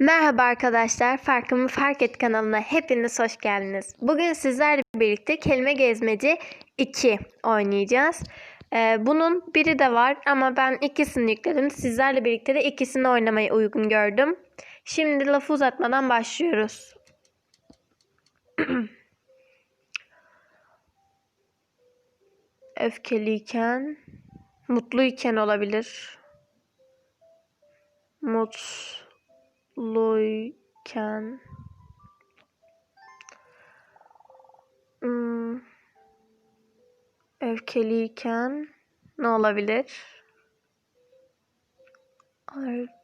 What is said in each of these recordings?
Merhaba arkadaşlar, Farkımı Fark Et kanalına hepiniz hoş geldiniz. Bugün sizlerle birlikte Kelime Gezmeci 2 oynayacağız. Ee, bunun biri de var ama ben ikisini yükledim. Sizlerle birlikte de ikisini oynamayı uygun gördüm. Şimdi lafı uzatmadan başlıyoruz. Öfkeliyken, mutluyken olabilir. Mutluyken. Hmm. Öfkeliyken ne olabilir? Ar-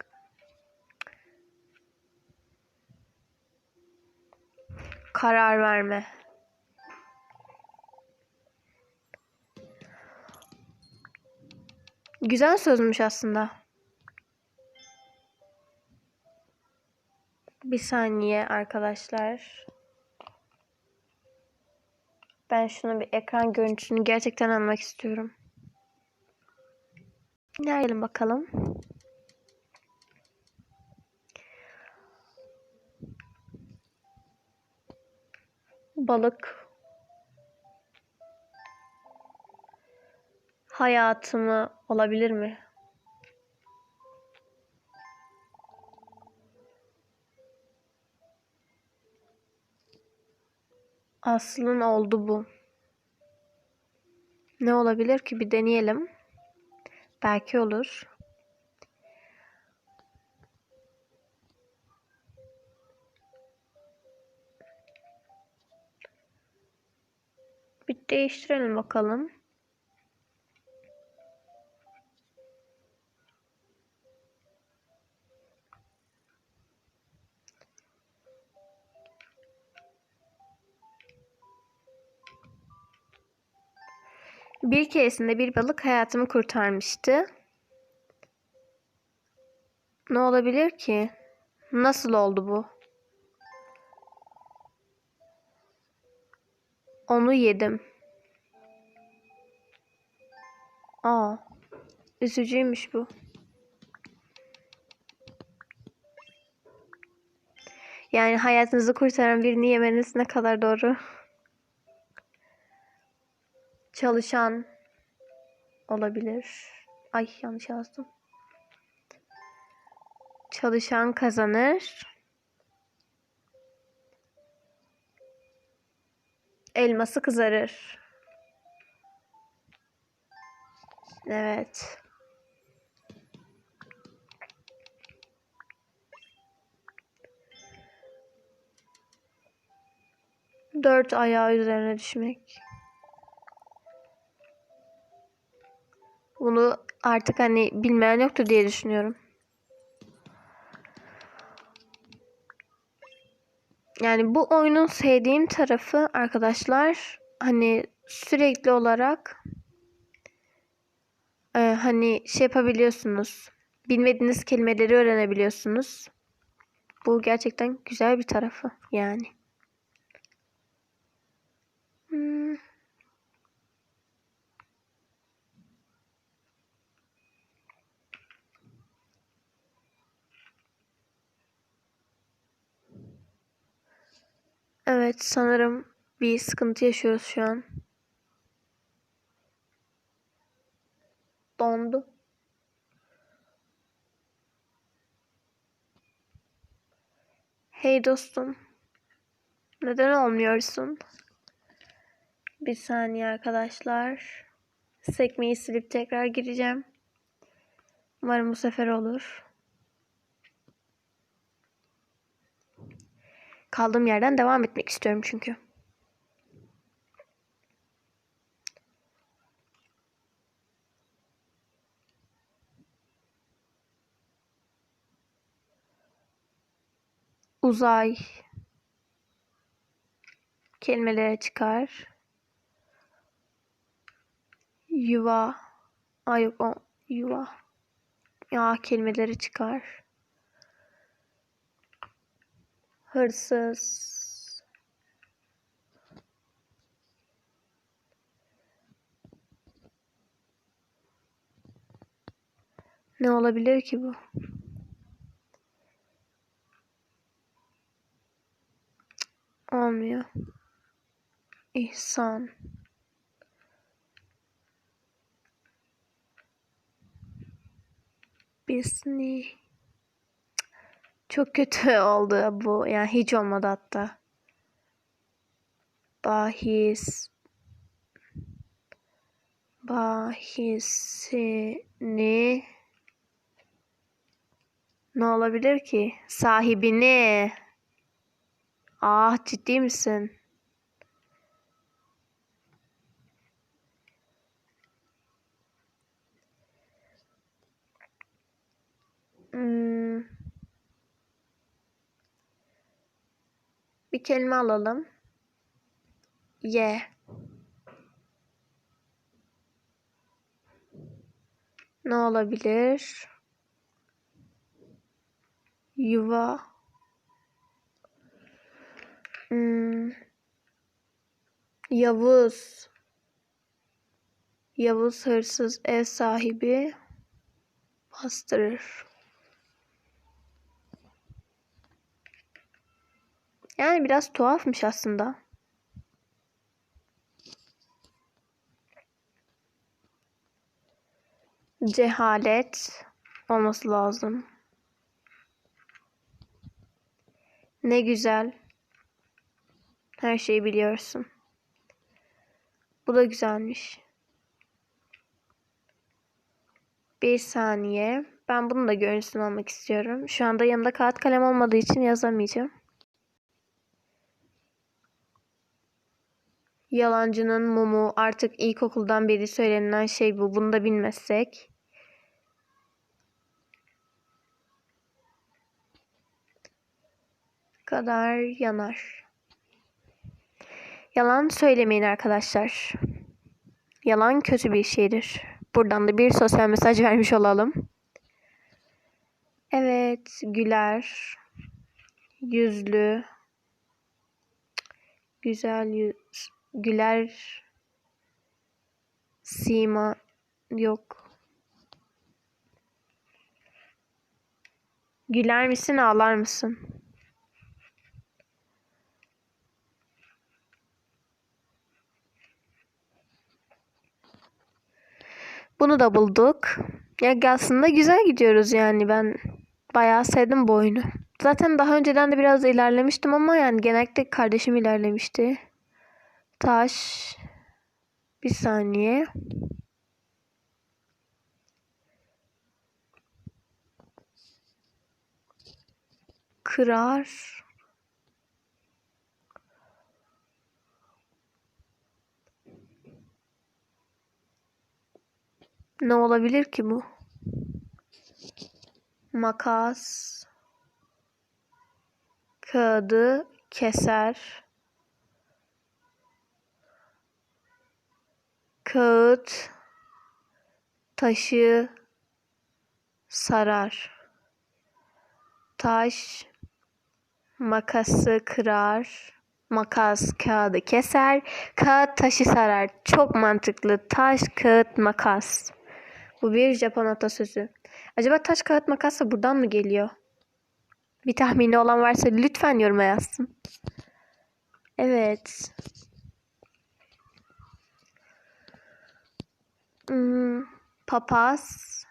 Karar verme. Güzel sözmüş aslında. Bir saniye arkadaşlar. Ben şunu bir ekran görüntüsünü gerçekten almak istiyorum. Gelin bakalım. Balık hayatımı olabilir mi? Aslın oldu bu. Ne olabilir ki bir deneyelim. Belki olur. Bir değiştirelim bakalım. Bir keresinde bir balık hayatımı kurtarmıştı. Ne olabilir ki? Nasıl oldu bu? Onu yedim. Aa, üzücüymüş bu. Yani hayatınızı kurtaran birini yemeniz ne kadar doğru. Çalışan olabilir. Ay yanlış yazdım. Çalışan kazanır. Elması kızarır. Evet. Dört ayağı üzerine düşmek. Bunu artık hani bilmeyen yoktur diye düşünüyorum. Yani bu oyunun sevdiğim tarafı arkadaşlar hani sürekli olarak e, hani şey yapabiliyorsunuz. Bilmediğiniz kelimeleri öğrenebiliyorsunuz. Bu gerçekten güzel bir tarafı yani. Evet sanırım bir sıkıntı yaşıyoruz şu an. Dondu. Hey dostum. Neden olmuyorsun? Bir saniye arkadaşlar. Sekmeyi silip tekrar gireceğim. Umarım bu sefer olur. Kaldığım yerden devam etmek istiyorum çünkü. Uzay kelimelere çıkar. Yuva. Ay yok o yuva. Ya kelimeleri çıkar. hırsız Ne olabilir ki bu? Olmuyor. İhsan. Bisni. Çok kötü oldu bu. Yani hiç olmadı hatta. Bahis. Bahisini. Ne olabilir ki? Sahibini. Ah ciddi misin? Hmm. Kelime alalım. Ye. Ne olabilir? Yuva. Hmm. Yavuz. Yavuz hırsız ev sahibi bastırır. Yani biraz tuhafmış aslında. Cehalet olması lazım. Ne güzel. Her şeyi biliyorsun. Bu da güzelmiş. Bir saniye. Ben bunu da görüntüsünü almak istiyorum. Şu anda yanımda kağıt kalem olmadığı için yazamayacağım. Yalancının mumu artık ilkokuldan beri söylenen şey bu. Bunu da bilmezsek. kadar yanar. Yalan söylemeyin arkadaşlar. Yalan kötü bir şeydir. Buradan da bir sosyal mesaj vermiş olalım. Evet, güler, yüzlü, güzel yüz, güler, sima yok. Güler misin, ağlar mısın? Bunu da bulduk. Ya aslında güzel gidiyoruz yani ben bayağı sevdim bu oyunu. Zaten daha önceden de biraz ilerlemiştim ama yani genellikle kardeşim ilerlemişti. Taş. Bir saniye. Kırar. Ne olabilir ki bu? Makas. Kağıdı keser. Kağıt taşı sarar. Taş makası kırar. Makas kağıdı keser. Kağıt taşı sarar. Çok mantıklı. Taş, kağıt, makas. Bu bir Japon atasözü. Acaba taş kağıt makas da buradan mı geliyor? Bir tahmini olan varsa lütfen yoruma yazsın. Evet. Hmm, papaz.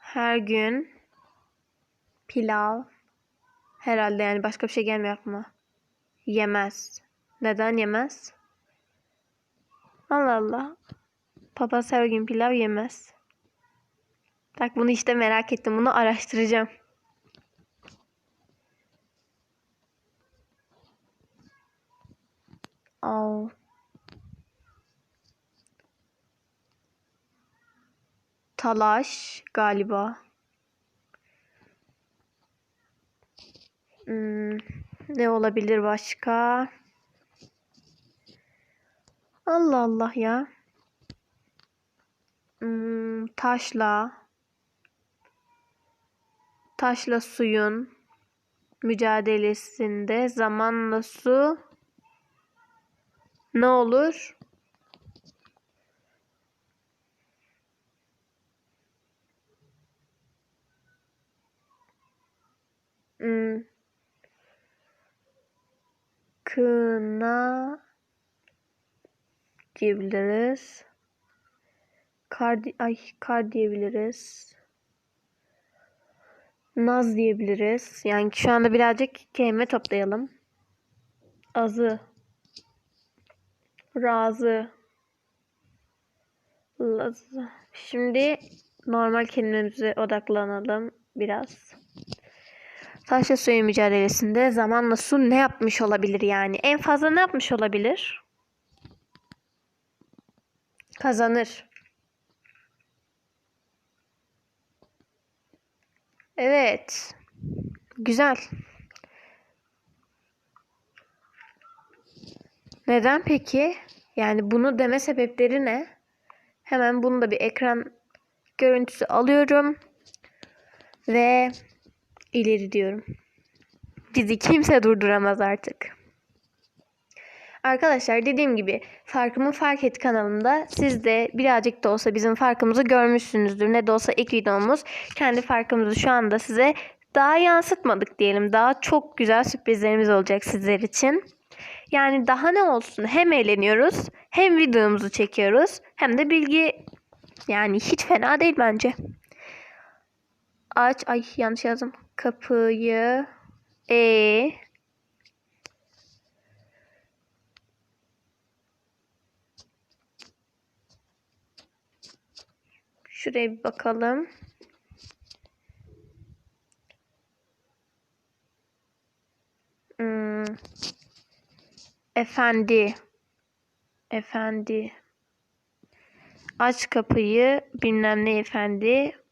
Her gün. Pilav. Herhalde yani başka bir şey gelmiyor aklıma. Yemez. Neden yemez? Allah Allah. Papaz her gün pilav yemez. Bak bunu işte merak ettim. Bunu araştıracağım. Oh. Talaş galiba. Hmm, ne olabilir başka? Allah Allah ya. Hmm, taşla taşla suyun mücadelesinde zamanla su ne olur? Kına diyebiliriz. Kar, ay, kar diyebiliriz. Naz diyebiliriz. Yani şu anda birazcık kelime toplayalım. Azı. Razı. Lazı. Şimdi normal kelimemize odaklanalım biraz. Taşla suyu mücadelesinde zamanla su ne yapmış olabilir yani? En fazla ne yapmış olabilir? Kazanır. Evet. Güzel. Neden peki? Yani bunu deme sebepleri ne? Hemen bunu da bir ekran görüntüsü alıyorum. Ve ileri diyorum. Bizi kimse durduramaz artık. Arkadaşlar dediğim gibi Farkımı Fark Et kanalında siz de birazcık da olsa bizim farkımızı görmüşsünüzdür. Ne de olsa ilk videomuz kendi farkımızı şu anda size daha yansıtmadık diyelim. Daha çok güzel sürprizlerimiz olacak sizler için. Yani daha ne olsun hem eğleniyoruz hem videomuzu çekiyoruz hem de bilgi yani hiç fena değil bence. Aç ay yanlış yazdım. Kapıyı e Şuraya bir bakalım. Hmm. Efendi. Efendi. Aç kapıyı bilmem ne efendi.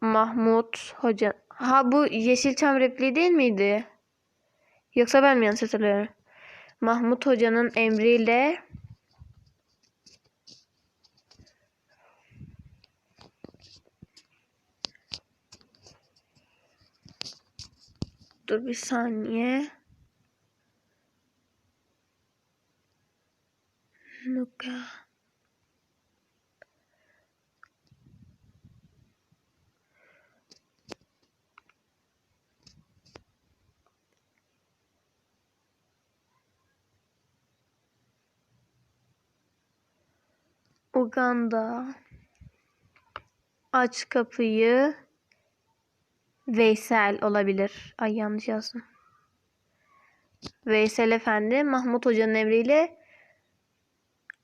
Mahmut Hoca. Ha bu Yeşilçam repliği değil miydi? Yoksa ben mi yanlış hatırlıyorum? Mahmut Hoca'nın emriyle Dur bir saniye. Nuka. Uganda. Aç kapıyı. Veysel olabilir. Ay yanlış yazdım. Veysel Efendi Mahmut Hoca'nın emriyle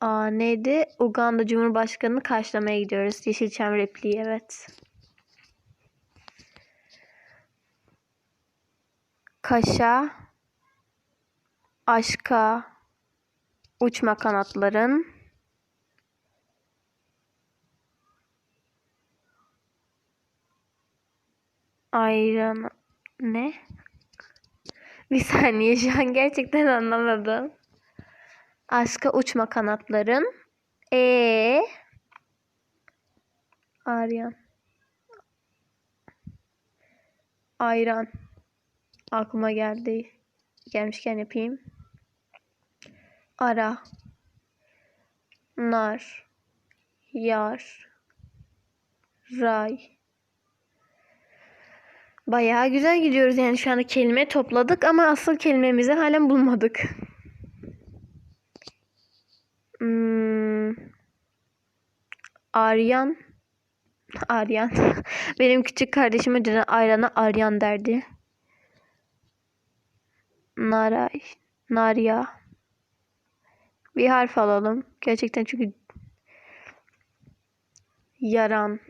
Aa, neydi? Uganda Cumhurbaşkanı'nı karşılamaya gidiyoruz. Yeşilçam repliği evet. Kaşa Aşka Uçma kanatların Ayran ne? Bir saniye şu an gerçekten anlamadım. Aşka uçma kanatların. E Aryan. Ayran. Aklıma geldi. Gelmişken yapayım. Ara. Nar. Yar. Ray. Bayağı güzel gidiyoruz yani şu anda kelime topladık ama asıl kelimemizi halen bulmadık. Hmm. Aryan. Aryan. Benim küçük kardeşim önceden Ayran'a Aryan derdi. Naray. Narya. Bir harf alalım. Gerçekten çünkü yaran.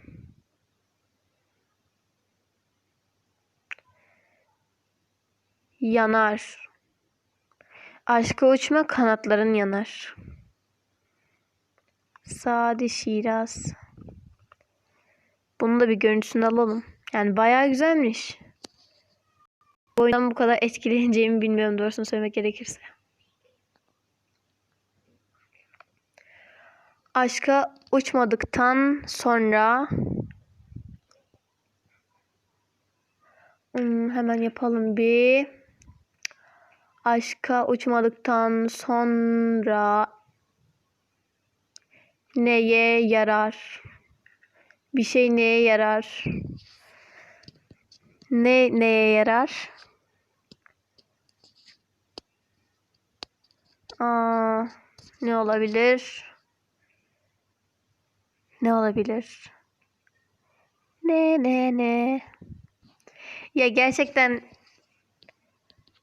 Yanar. Aşka uçma kanatların yanar. Sadi Şiraz. Bunun da bir görüntüsünü alalım. Yani bayağı güzelmiş. Bu oyundan bu kadar etkileneceğimi bilmiyorum doğrusunu söylemek gerekirse. Aşka uçmadıktan sonra Hmm, hemen yapalım bir. Aşka uçmadıktan sonra neye yarar? Bir şey neye yarar? Ne neye yarar? Aa, ne olabilir? Ne olabilir? Ne ne ne? Ya gerçekten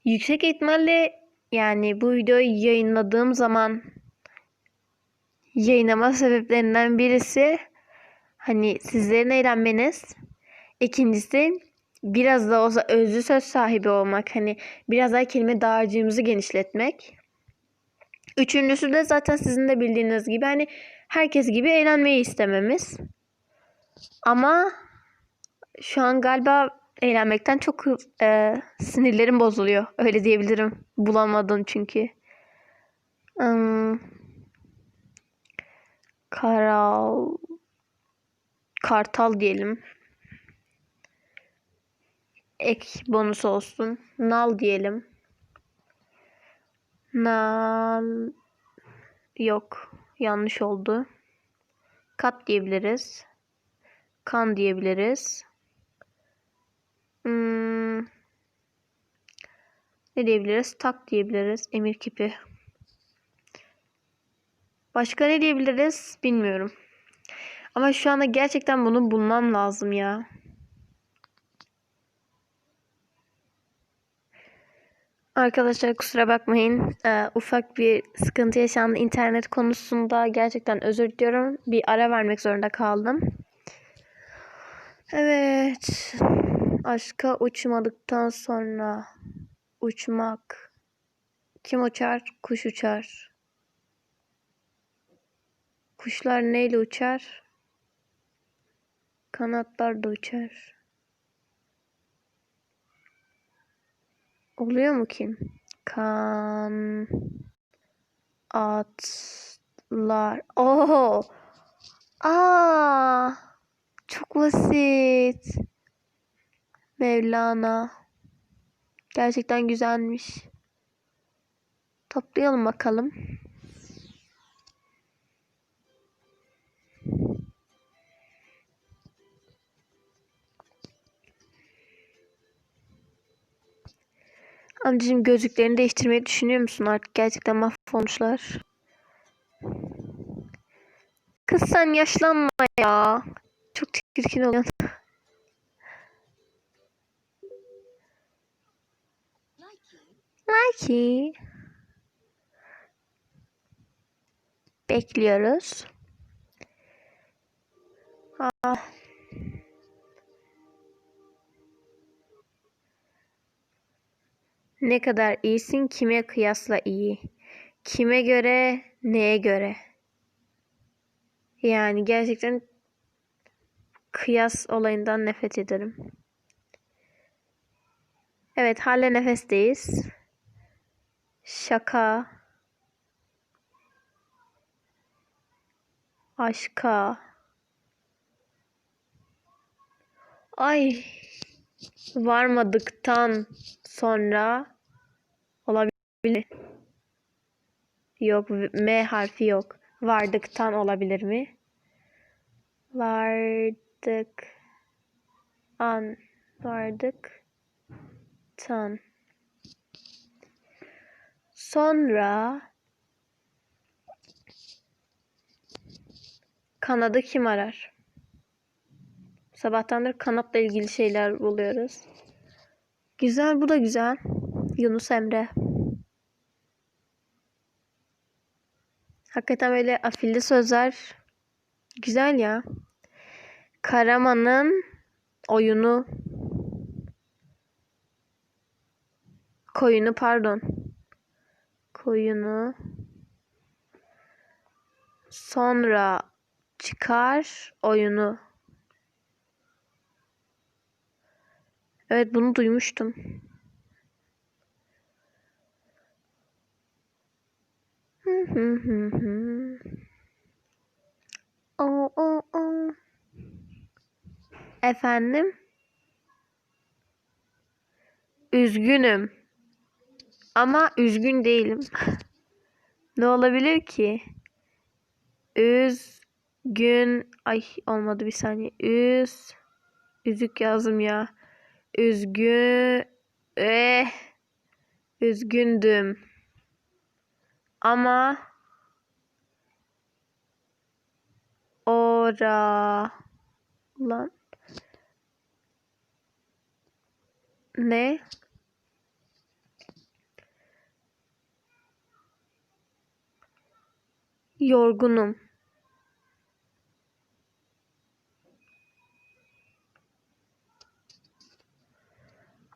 yüksek ihtimalle yani bu videoyu yayınladığım zaman yayınlama sebeplerinden birisi hani sizlerin eğlenmeniz. İkincisi biraz da olsa özlü söz sahibi olmak. Hani biraz daha kelime dağarcığımızı genişletmek. Üçüncüsü de zaten sizin de bildiğiniz gibi hani herkes gibi eğlenmeyi istememiz. Ama şu an galiba eğlenmekten çok e, sinirlerim bozuluyor. Öyle diyebilirim. Bulamadım çünkü. Hmm, karal kartal diyelim. Ek bonus olsun. Nal diyelim. Nal yok. Yanlış oldu. Kat diyebiliriz. Kan diyebiliriz. Hmm. Ne diyebiliriz? Tak diyebiliriz. Emir kipi. Başka ne diyebiliriz? Bilmiyorum. Ama şu anda gerçekten bunu bulmam lazım ya. Arkadaşlar kusura bakmayın. Ee, ufak bir sıkıntı yaşandı internet konusunda. Gerçekten özür diliyorum. Bir ara vermek zorunda kaldım. Evet. Aşka uçmadıktan sonra uçmak. Kim uçar? Kuş uçar. Kuşlar neyle uçar? Kanatlar da uçar. Oluyor mu ki? Kan atlar. Oo. Aa! Çok basit. Mevlana. Gerçekten güzelmiş. Toplayalım bakalım. Amcacığım gözlüklerini değiştirmeyi düşünüyor musun artık? Gerçekten mahvolmuşlar. Kız sen yaşlanma ya. Çok çirkin oluyorsun. Lucky. Bekliyoruz. Aa. Ne kadar iyisin kime kıyasla iyi? Kime göre, neye göre? Yani gerçekten kıyas olayından nefret ederim. Evet, hala nefesteyiz. Şaka. Aşka. Ay. Varmadıktan sonra olabilir. Yok, M harfi yok. Vardıktan olabilir mi? Vardık. An. Vardık. Tan. Sonra kanadı kim arar? Sabahtandır kanatla ilgili şeyler buluyoruz. Güzel, bu da güzel. Yunus Emre. Hakikaten böyle afilli sözler güzel ya. Karaman'ın oyunu koyunu pardon. Koyunu sonra çıkar oyunu. Evet bunu duymuştum. o o o. Efendim? Üzgünüm. Ama üzgün değilim. ne olabilir ki? Üzgün. Ay olmadı bir saniye. Üz. Üzük yazdım ya. Üzgün. Eh. Üzgündüm. ama ora lan ne yorgunum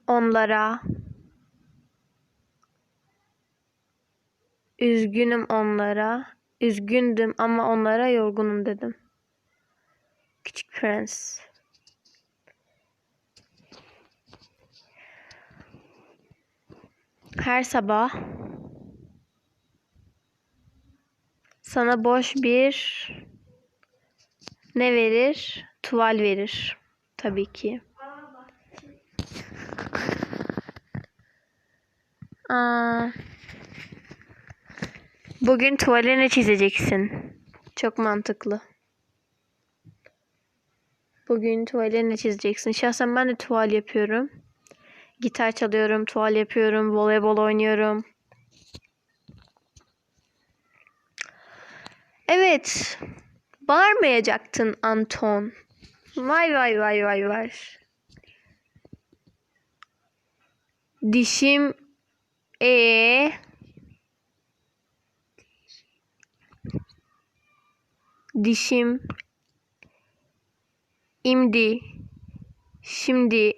onlara üzgünüm onlara üzgündüm ama onlara yorgunum dedim. Küçük Prens. Her sabah sana boş bir ne verir? Tuval verir. Tabii ki. Aa, bugün tuvale ne çizeceksin? Çok mantıklı. Bugün tuvale ne çizeceksin? Şahsen ben de tuval yapıyorum. Gitar çalıyorum, tuval yapıyorum, voleybol oynuyorum. Evet. Bağırmayacaktın Anton. Vay vay vay vay vay. Dişim e dişim imdi şimdi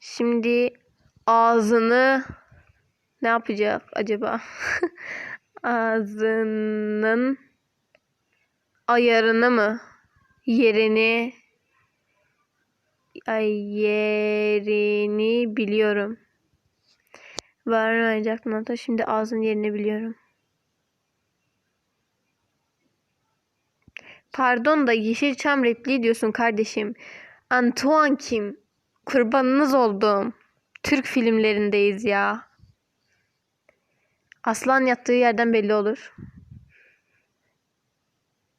şimdi ağzını ne yapacak acaba? Ağzının ayarını mı? Yerini ay yerini biliyorum. Varmayacak nota. Şimdi ağzın yerini biliyorum. Pardon da Yeşilçam repliği diyorsun kardeşim. Antoine kim? Kurbanınız oldum. Türk filmlerindeyiz ya. Aslan yattığı yerden belli olur.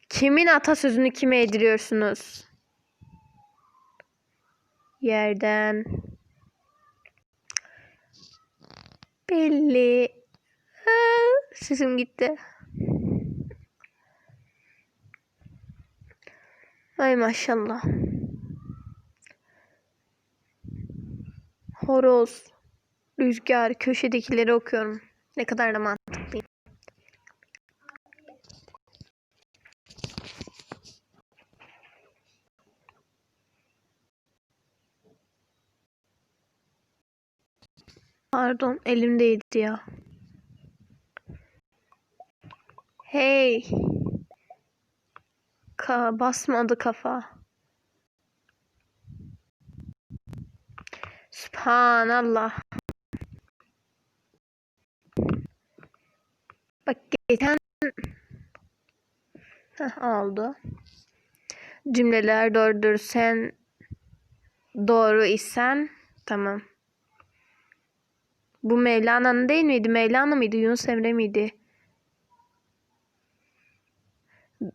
Kimin atasözünü kime yediriyorsunuz? Yerden. Belli. Sesim gitti. Ay maşallah. Horoz, rüzgar, köşedekileri okuyorum. Ne kadar da mantıklı. Pardon, elimdeydi ya. Hey. Ka basmadı kafa. Subhanallah. Bak geçen Heh, oldu. Cümleler doğrudur. Sen doğru isen tamam. Bu Mevlana'nın değil miydi? Mevlana mıydı? Yunus Emre miydi?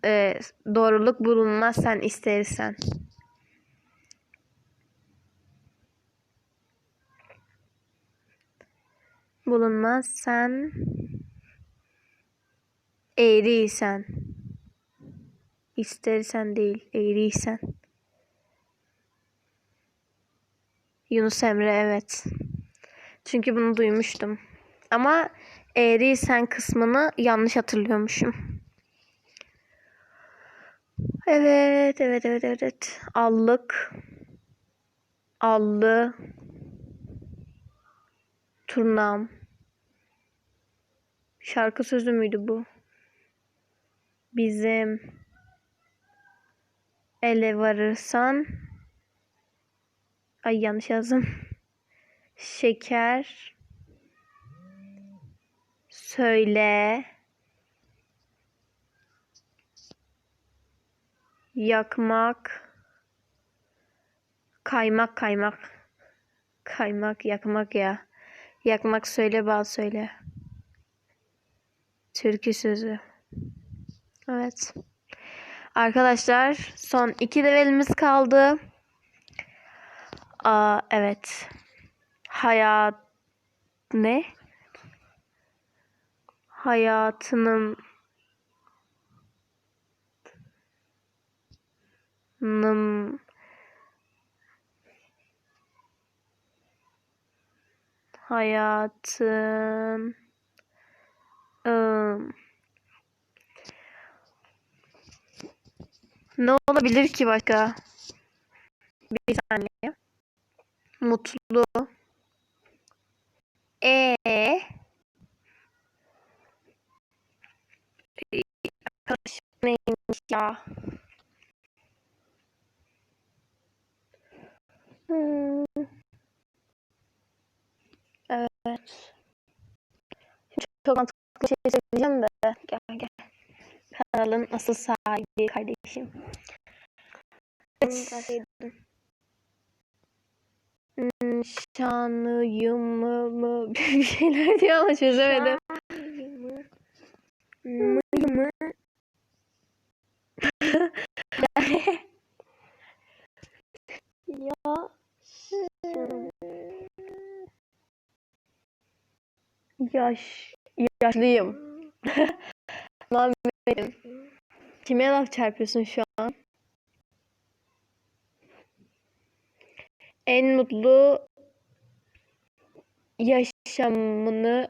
Ee, doğruluk bulunmaz sen istersen. Bulunmaz sen eğriysen. İstersen değil, eğriysen. Yunus Emre evet. Çünkü bunu duymuştum. Ama eğriysen kısmını yanlış hatırlıyormuşum. Evet, evet, evet, evet. Allık. Allı. Turnam. Şarkı sözü müydü bu? Bizim ele varırsan Ay yanlış yazdım. Şeker. Söyle. Yakmak. Kaymak kaymak. Kaymak yakmak ya. Yakmak söyle bal söyle. Türkü sözü evet. Arkadaşlar son iki levelimiz kaldı. Aa, evet. Hayat ne? Hayatının nım. Hayatın ım, ne olabilir ki başka? Bir saniye. Mutlu. E Arkadaş neymiş ya? Hmm. Evet. Çok mantıklı bir şey söyleyeceğim de. Gel gel. Kanalın asıl sahibi kardeşim. Evet. Hmm, Şanlıyım mı mı bir şeyler diyor ama çözemedim. Mı mı? ya yaş yaşlıyım. Tamam benim. Kime laf çarpıyorsun şu an? En mutlu yaşamını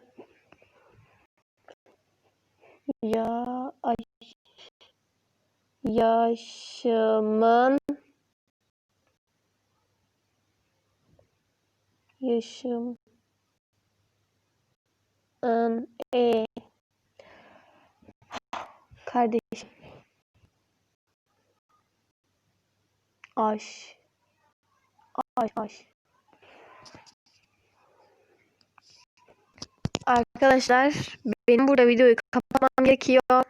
ya ay yaşamın yaşım ın e kardeşim aş aş aş Arkadaşlar benim burada videoyu kapatmam gerekiyor.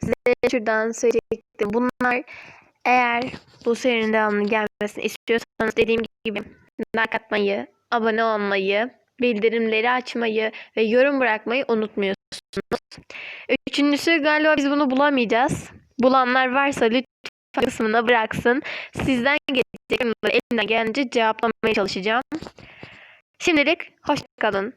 Size şuradan söyleyecektim. Bunlar eğer bu serinin devamının gelmesini istiyorsanız dediğim gibi like atmayı, abone olmayı, bildirimleri açmayı ve yorum bırakmayı unutmuyorsunuz. Üçüncüsü galiba biz bunu bulamayacağız. Bulanlar varsa lütfen kısmına bıraksın. Sizden gelecek elimden gelince cevaplamaya çalışacağım. Şimdilik hoşçakalın.